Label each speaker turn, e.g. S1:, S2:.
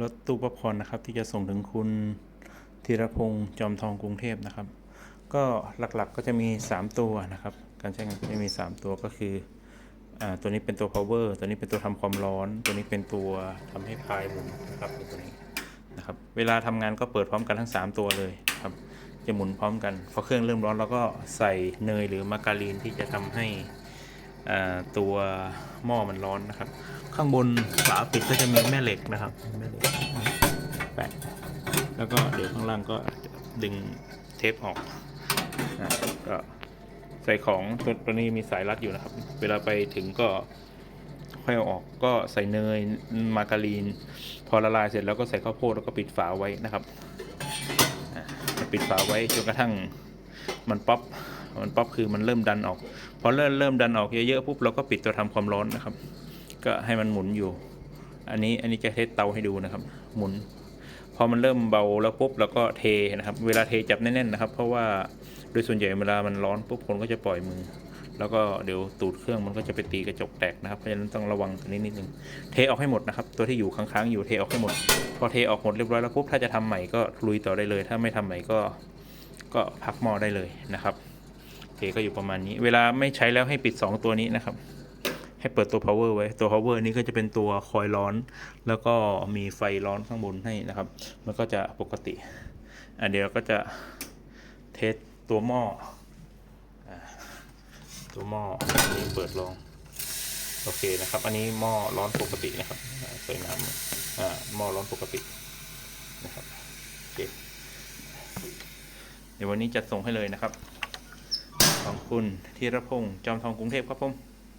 S1: รถตู้ป๊อปคอนนะครับ ที่จะส่งถึงคุณธีรพงศ์จอมทองกรุงเทพนะครับ ก็หลักๆก็จะมี 3 ตัวนะครับ การใช้งานจะมี 3 ตัวก็คือตัวนี้เป็นตัว power ตัวนี้เป็นตัวทำความร้อน ตัวนี้เป็นตัวทำให้พายหมุนนะครับตัวนี้นะครับ เวลาทำงานก็เปิดพร้อมกันทั้ง 3 ตัวเลยครับ จะหมุนพร้อมกันพอเครื่องเริ่มร้อนเราก็ใส่เนยหรือมาการีนที่จะทำให้ ตัวหม้อมันร้อนนะครับ ข้างบนฝาปิดก็จะมีแม่เหล็กนะครับแม่เหล็กแปะแล้วก็เดี๋ยวข้างล่างก็ดึงเทปออกก็ใส่ของตัวตัวนี้มีสายรัดอยู่นะครับ เวลาไปถึงก็ค่อยเอาออกก็ใส่เนยมาการีน พอละลายเสร็จแล้วก็ใส่ข้าวโพดแล้วก็ปิดฝาไว้นะครับ ปิดฝาไว้จนกระทั่งมันป๊อป มันป๊อปคือมันเริ่มดันออก พอเริ่มเริ่มดันออกเยอะๆปุ๊บเราก็ปิดตัวทำความร้อนนะครับ ก็ให้มันหมุนอยู่ อันนี้อันนี้จะเทสเตาให้ดูนะครับ หมุน พอมันเริ่มเบาแล้วปุ๊บเราก็เทนะครับ เวลาเทจับแน่นๆนะครับ เพราะว่าโดยส่วนใหญ่เวลามันร้อนปุ๊บคนก็จะปล่อยมือ แล้วก็เดี๋ยวตูดเครื่องมันก็จะไปตีกระจกแตกนะครับเพราะฉะนั้นต้องระวังตัวนี้นิดนึงเทออกให้หมดนะครับ ตัวที่อยู่ค้างๆอยู่เทออกให้หมด พอเทออกหมดเรียบร้อยแล้วปุ๊บถ้าจะทำใหม่ก็ลุยต่อได้เลย ถ้าไม่ทำใหม่ก็ก็พักหม้อได้เลยนะครับ เคก็อยู่ประมาณนี้ เวลาไม่ใช้แล้วให้ปิด 2 ตัวนี้นะครับ ให้เปิดตัว power ไว้ ตัว power นี้ก็จะเป็นตัวคอยร้อน แล้วก็มีไฟร้อนข้างบนให้นะครับ มันก็จะปกติ อันเดียวก็จะเทสตัวหม้อ ตัวหม้อนี้เปิดลอง โอเคนะครับ อันนี้หม้อร้อนปกตินะครับใส่น้ำหม้อร้อนปกตินะครับ โอเค เดี๋ยววันนี้จัดส่งให้เลยนะครับ คุณธีรพงศ์จอมทองกรุงเทพครับผม